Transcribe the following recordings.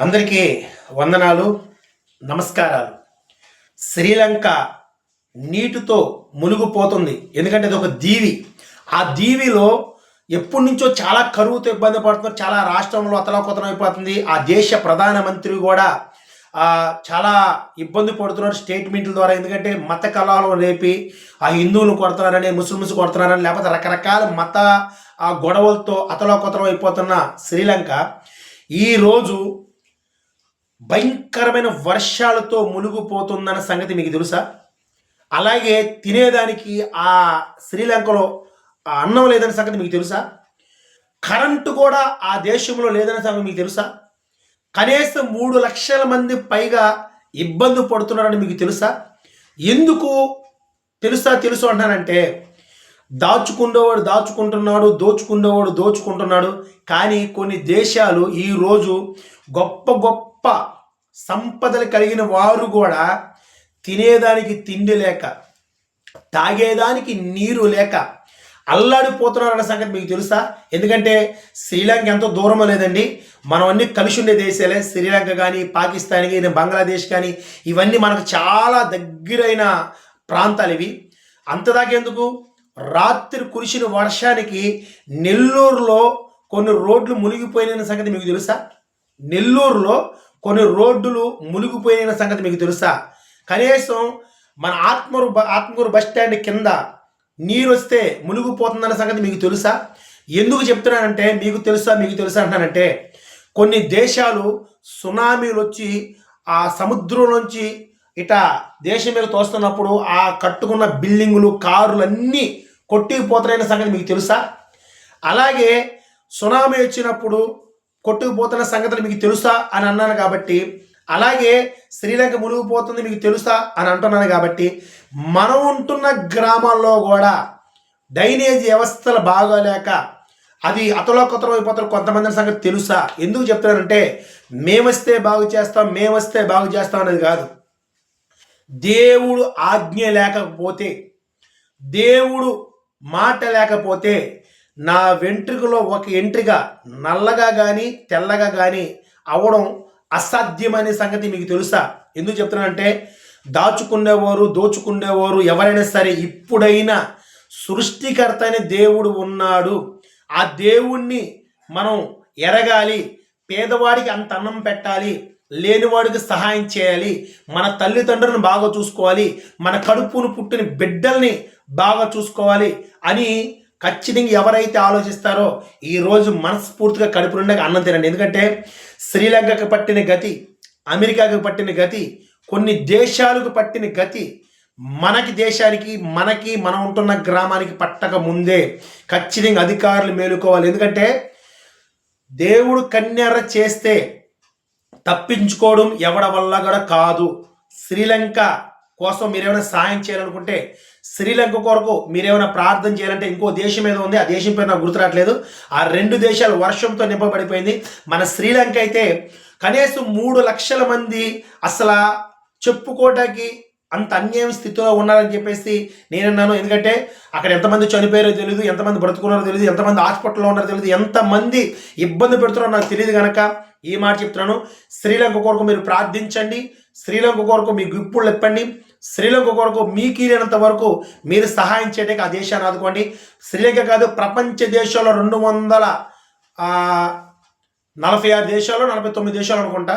అందరికీ వందనాలు నమస్కారాలు. శ్రీలంక నీటితో మునిగిపోతుంది. ఎందుకంటే అది ఒక దీవి. ఆ దీవిలో ఎప్పటి నుంచో చాలా కరువుతో ఇబ్బంది పడుతున్నారు. చాలా రాష్ట్రంలో అతలాకుతలం అయిపోతుంది. ఆ దేశ ప్రధానమంత్రి కూడా చాలా ఇబ్బంది పడుతున్నారు స్టేట్మెంట్ల ద్వారా. ఎందుకంటే మత కళాలు రేపి ఆ హిందువులు కొడుతున్నారని ముస్లిమ్స్ కొడుతున్నారని లేకపోతే రకరకాల మత ఆ గొడవలతో అతలాకుతలం అయిపోతున్న శ్రీలంక. ఈరోజు భయంకరమైన వర్షాలతో మునిగిపోతుందన్న సంగతి మీకు తెలుసా? అలాగే తినేదానికి ఆ శ్రీలంకలో ఆ అన్నం లేదన్న సంగతి మీకు తెలుసా? కరెంటు కూడా ఆ దేశంలో లేదన్న సంగతి మీకు తెలుసా? కనీసం మూడు లక్షల మంది పైగా ఇబ్బంది పడుతున్నారని మీకు తెలుసా? ఎందుకు తెలుసా తెలుసు అంటానంటే దాచుకునేవాడు దాచుకుంటున్నాడు దోచుకునేవాడు దోచుకుంటున్నాడు కానీ కొన్ని దేశాలు ఈరోజు గొప్ప గొప్ప సంపదలు కలిగిన వారు కూడా తినేదానికి తిండి లేక తాగేదానికి నీరు లేక అల్లాడిపోతున్నారన్న సంగతి మీకు తెలుసా? ఎందుకంటే శ్రీలంక ఎంతో దూరం లేదండి. మనం అన్ని కలిసి ఉండే దేశాలే. శ్రీలంక కానీ పాకిస్తాన్ కానీ బంగ్లాదేశ్ కానీ ఇవన్నీ మనకు చాలా దగ్గరైన ప్రాంతాలు ఇవి. అంతదాకెందుకు? రాత్రి కురిసిన వర్షానికి నెల్లూరులో కొన్ని రోడ్లు మునిగిపోయిన సంగతి మీకు తెలుసా? నెల్లూరులో కొన్ని రోడ్డులు మునిగిపోయిన సంగతి మీకు తెలుసా? కనీసం మన ఆత్మూరు బ- బస్ స్టాండ్ కింద నీరు వస్తే మునిగిపోతుందన్న సంగతి మీకు తెలుసా? ఎందుకు చెప్తున్నానంటే మీకు తెలుసా మీకు తెలుసా అంటానంటే కొన్ని దేశాలు సునామీలు వచ్చి ఆ సముద్రం నుంచి ఇట దేశం మీద తోస్తున్నప్పుడు ఆ కట్టుకున్న బిల్డింగులు కారులు అన్నీ కొట్టుకుపోతున్నాయన్న సంగతి మీకు తెలుసా? అలాగే సునామీ వచ్చినప్పుడు కొట్టుకుపోతున్న సంగతులు మీకు తెలుసా అని అన్నాను కాబట్టి అలాగే శ్రీలంక మునిగిపోతుంది మీకు తెలుసా అని అంటున్నాను కాబట్టి మనం ఉంటున్న గ్రామాల్లో కూడా డ్రైనేజ్ వ్యవస్థలు బాగోలేక అది అతలోకతలం అయిపోతారు కొంతమంది సంగతి తెలుసా? ఎందుకు చెప్తున్నానంటే మేమొస్తే బాగు చేస్తాం మేమొస్తే బాగు చేస్తాం అనేది కాదు. దేవుడు ఆజ్ఞ లేకపోతే దేవుడు మాట లేకపోతే నా వెంట్రుకలో ఒక ఎంట్రిక నల్లగా కానీ తెల్లగా కానీ అవ్వడం అసాధ్యమనే సంగతి మీకు తెలుసా? ఎందుకు చెప్తున్నానంటే దాచుకునేవారు దోచుకునేవారు ఎవరైనా సరే ఇప్పుడైనా సృష్టికర్త అనే దేవుడు ఉన్నాడు. ఆ దేవుణ్ణి మనం ఎరగాలి పేదవాడికి అంత అన్నం పెట్టాలి లేనివాడికి సహాయం చేయాలి మన తల్లిదండ్రులను బాగా చూసుకోవాలి మన కడుపును పుట్టిన బిడ్డల్ని బాగా చూసుకోవాలి అని ఖచ్చితంగా ఎవరైతే ఆలోచిస్తారో ఈరోజు మనస్ఫూర్తిగా కడుపు నిండా అన్నం తినండి. ఎందుకంటే శ్రీలంకకు పట్టిన గతి అమెరికాకు పట్టిన గతి కొన్ని దేశాలకు పట్టిన గతి మనకి దేశానికి మనకి మనం ఉంటున్న గ్రామానికి పట్టక ముందే ఖచ్చితంగా అధికారులు మేలుకోవాలి. ఎందుకంటే దేవుడు కన్యర చేస్తే తప్పించుకోవడం ఎవడ వల్ల కూడా కాదు. శ్రీలంక కోసం మీరేమైనా సాయం చేయాలనుకుంటే శ్రీలంక కొరకు మీరేమైనా ప్రార్థన చేయాలంటే ఇంకో దేశం ఏదో ఉంది ఆ దేశం పేరు నాకు గుర్తురావట్లేదు ఆ రెండు దేశాలు వర్షంతో నింపబడిపోయింది. మన శ్రీలంక అయితే కనీసం మూడు లక్షల మంది అసలు చెప్పుకోవటానికి అంత అన్యాయం స్థితిలో ఉన్నారని చెప్పేసి నేనన్నాను. ఎందుకంటే అక్కడ ఎంతమంది చనిపోయారో తెలియదు ఎంతమంది బ్రతుకున్నారో తెలియదు ఎంతమంది హాస్పిటల్లో ఉన్నారో తెలియదు ఎంతమంది ఇబ్బంది పెడుతున్నారో నాకు తెలియదు కనుక ఈ మాట చెప్తున్నాను. శ్రీలంక కొరకు మీరు ప్రార్థించండి. శ్రీలంక కొరకు మీ గుప్పులు ఎప్పండి శ్రీలంక కొరకు మీకు వరకు మీరు సహాయం చేయడానికి ఆ దేశాన్ని ఆదుకోండి. శ్రీలంక కాదు ప్రపంచ దేశాల్లో రెండు వందల నలభై ఆరు దేశాలు నలభై తొమ్మిది దేశాలు అనుకుంటా.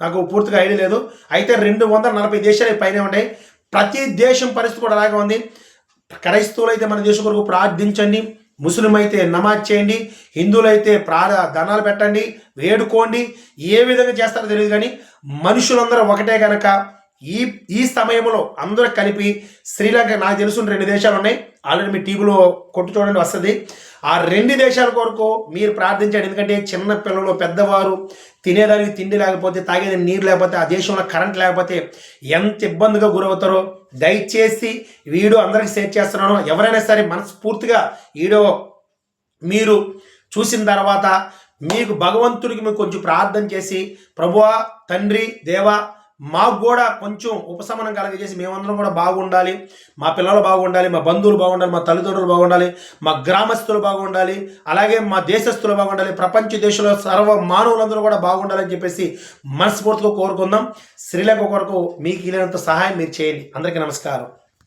నాకు పూర్తిగా ఐడియా లేదు. అయితే రెండు వందల నలభై దేశాలు పైన ఉన్నాయి. ప్రతి దేశం పరిస్థితి కూడా అలాగే ఉంది. క్రైస్తవులు అయితే మన దేశం కొరకు ప్రార్థించండి. ముస్లిం అయితే నమాజ్ చేయండి. హిందువులు అయితే ప్రార ధనాలు పెట్టండి. వేడుకోండి. ఏ విధంగా చేస్తారో తెలియదు కానీ మనుషులందరూ ఒకటే కనుక ఈ ఈ సమయంలో అందరూ కలిపి శ్రీలంక నాకు తెలుసు రెండు దేశాలు ఉన్నాయి. ఆల్రెడీ మీ టీవీలో కొట్టు చూడండి వస్తుంది. ఆ రెండు దేశాల కొరకు మీరు ప్రార్థించండి. ఎందుకంటే చిన్న పిల్లలు పెద్దవారు తినేదానికి తిండి లేకపోతే తాగేది నీరు లేకపోతే ఆ దేశంలో కరెంట్ లేకపోతే ఎంత ఇబ్బందిగా గురవుతారో దయచేసి వీడియో అందరికీ షేర్ చేస్తున్నాను. ఎవరైనా సరే మనస్ఫూర్తిగా వీడియో మీరు చూసిన తర్వాత మీకు భగవంతుడికి మీకు కొంచెం ప్రార్థన చేసి ప్రభువా తండ్రి దేవా మాకు కూడా కొంచెం ఉపశమనం కలగజేసి మేమందరం కూడా బాగుండాలి. మా పిల్లలు బాగుండాలి మా బంధువులు బాగుండాలి మా తల్లిదండ్రులు బాగుండాలి మా గ్రామస్తులు బాగుండాలి అలాగే మా దేశస్తులు బాగుండాలి ప్రపంచ దేశంలో సర్వ మానవులందరూ కూడా బాగుండాలని చెప్పేసి మనస్ఫూర్తిగా కోరుకుందాం. శ్రీలంక కొరకు మీకు వీలైనంత సహాయం మీరు చేయండి. అందరికీ నమస్కారం.